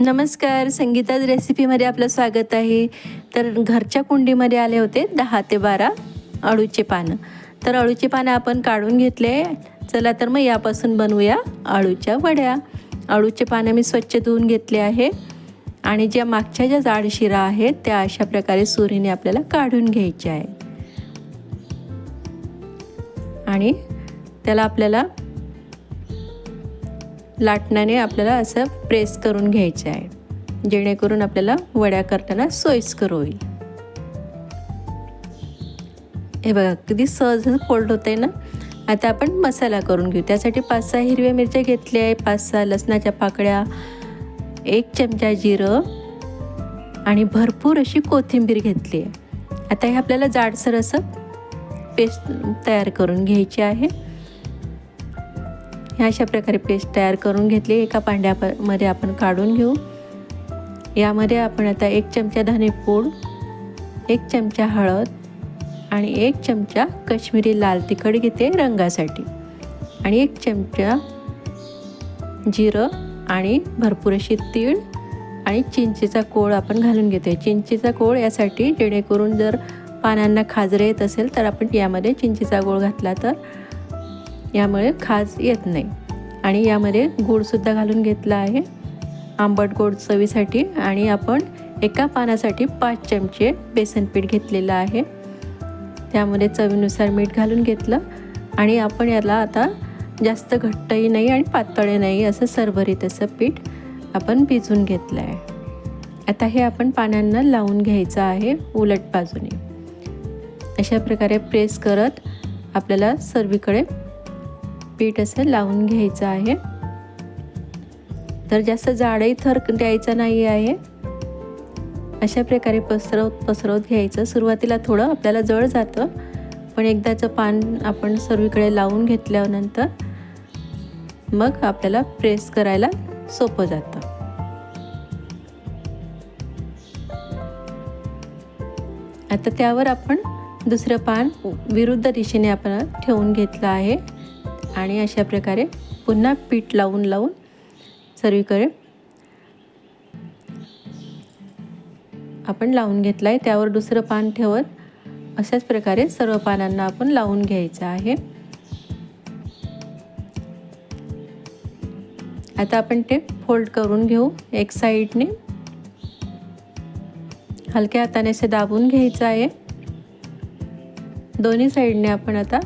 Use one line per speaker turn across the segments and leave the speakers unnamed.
नमस्कार संगीताज रेसिपीमध्ये आपलं स्वागत आहे. तर घरच्या कुंडीमध्ये आले होते दहा ते बारा अळूचे पानं. तर अळूचे पानं आपण काढून घेतले. चला तर मग यापासून बनवूया अळूच्या वड्या. अळूचे पानं मी स्वच्छ धुवून घेतले आहे. आणि ज्या मागच्या ज्या जाड शिरा आहेत त्या अशा प्रकारे सुरीने आपल्याला काढून घ्यायच्या आहेत. आणि त्याला आपल्याला लाटण्याने आपल्याला असं प्रेस करून घ्यायचं आहे. जेणेकरून आपल्याला वड्या करताना सोयीस्कर होईल. हे बघा किती सहज फोल्ड होते ना? आता आपण मसाला करून घेऊ. त्यासाठी पाच सहा हिरव्या मिरच्या घेतल्या आहे पाच सहा लसणाच्या पाकळ्या एक चमचा जिरं आणि भरपूर अशी कोथिंबीर घेतली आहे. आता हे आपल्याला जाडसर असं पेस्ट तयार करून घ्यायची आहे. ह्या अशा प्रकारे पेस्ट तयार करून घेतली. एका पांड्यामध्ये आपण काढून घेऊ. यामध्ये आपण आता एक चमचा धनेपूड एक चमचा हळद आणि एक चमचा कश्मीरी लाल तिखट घेते रंगासाठी. आणि एक चमचा जिरं आणि भरपूर अशी तीळ आणि चिंचेचा कोळ आपण घालून घेते. चिंचेचा कोळ यासाठी जेणेकरून जर पानांना खाजरे येत असेल तर आपण यामध्ये चिंचेचा गोळ घातला तर यामुळे खाज येत नाही. आणि यामध्ये गूळसुद्धा घालून घेतला आहे. आंबट गोड चवीसाठी आणि आपण एका पानासाठी पाच चमचे बेसन पीठ घेतलेलं आहे. त्यामध्ये चवीनुसार मीठ घालून घेतलं. आणि आपण याला आता जास्त घट्टही नाही आणि पातळही नाही असं सरभरीत असं पीठ आपण भिजून घेतलं आहे. आता हे आपण पानांना लावून घ्यायचं आहे उलट बाजूने. अशा प्रकारे प्रेस करत आपल्याला सर्वीकडे पीठ असं लावून घ्यायचं आहे. तर जास्त जाडही थर द्यायचा नाही आहे. अशा प्रकारे पसरवत पसरवत घ्यायचं. सुरुवातीला थोडं आपल्याला जळ जातं पण एकदाचं पान आपण सर्वीकडे लावून घेतल्यानंतर मग आपल्याला प्रेस करायला सोपं जातं. आता त्यावर आपण दुसरं पान विरुद्ध दिशेने आपण ठेवून घेतलं आहे. आणि अशा प्रकारे पुन्हा पीठ लावून लावून सर्वीकडे आपण लावून घेतलं आहे त्यावर दुसरं पान ठेवत अशाच प्रकारे सर्व पानांना आपण लावून घ्यायचं आहे. आता आपण ते फोल्ड करून घेऊ एक साईडने. हलक्या हाताने असे दाबून घ्यायचं आहे. दोन्ही साईडने आपण आता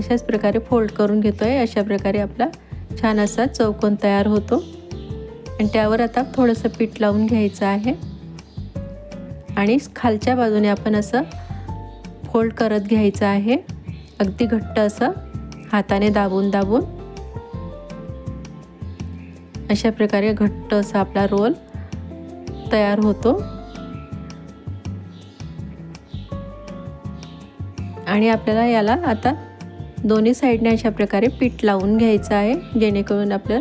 अशाच प्रकारे फोल्ड करून घेतो आहे अशा प्रकारे आपला छान असा चौकोन तयार होतो. आणि त्यावर आता थोडंसं पीठ लावून घ्यायचं आहे. आणि खालच्या बाजूने आपण असं फोल्ड करत घ्यायचं आहे. अगदी घट्ट असं हाताने दाबून दाबून. अशा प्रकारे घट्ट असा आपला रोल तयार होतो. आणि आपल्याला याला आता दोन्ही साईडने अशा प्रकारे पीठ लावून घ्यायचं आहे जेणेकरून आपलं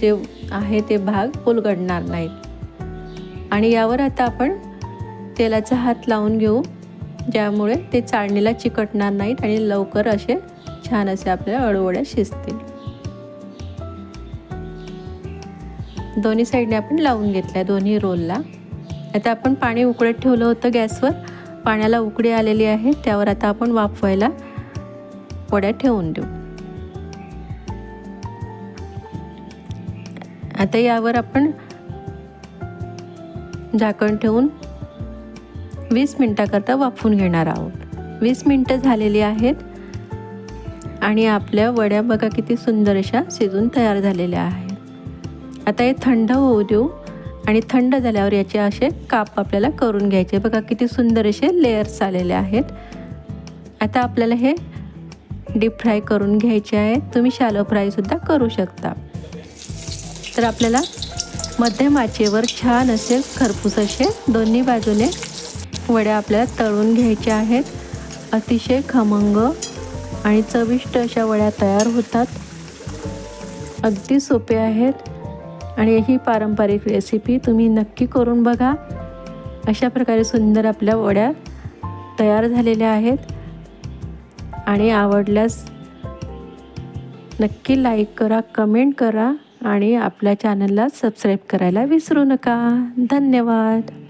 जे आहे ते भाग उलगडणार नाहीत. आणि यावर आता आपण तेलाचा हात लावून घेऊ ज्यामुळे ते चाळणीला चिकटणार नाहीत आणि लवकर असे छान असे आपल्या अळूवड्या शिजतील. दोन्ही साईडने आपण लावून घेतल्या दोन्ही रोलला. आता आपण पाणी उकळत ठेवलं होतं गॅसवर. पाण्याला उकडी आलेली आहे त्यावर आता आपण वाफवायला वड्या ठेवून देऊ. आता यावर आपण झाकण ठेवून वीस मिनटाकरता वाफवून घेणार आहोत. वीस मिनटं झालेली आहेत आणि आपल्या वड्या बघा किती सुंदर अशा शिजून तयार झालेल्या आहेत. आता हे थंड होऊ देऊ आणि थंड झाल्यावर याचे असे काप आपल्याला करून घ्यायचे. बघा किती सुंदर असे लेयर्स आलेले आहेत. आता आपल्याला हे डीप फ्राय करून घ्यायचे आहे. तुम्ही शॅलो फ्रायसुद्धा करू शकता. तर आपल्याला मध्यम आचेवर छान असे खरपूस असे दोन्ही बाजूने वड्या आपल्याला तळून घ्यायच्या आहेत. अतिशय खमंग आणि चविष्ट अशा वड्या तयार होतात. अगदी सोपे आहेत आणि ही पारंपरिक रेसिपी तुम्ही नक्की करून बघा. अशा प्रकारे सुंदर आपल्या वड्या तयार झालेल्या आहेत. आणि आवडल्यास नक्की लाईक करा कमेंट करा आणि आपल्या चॅनलला सबस्क्राईब करायला विसरू नका. धन्यवाद.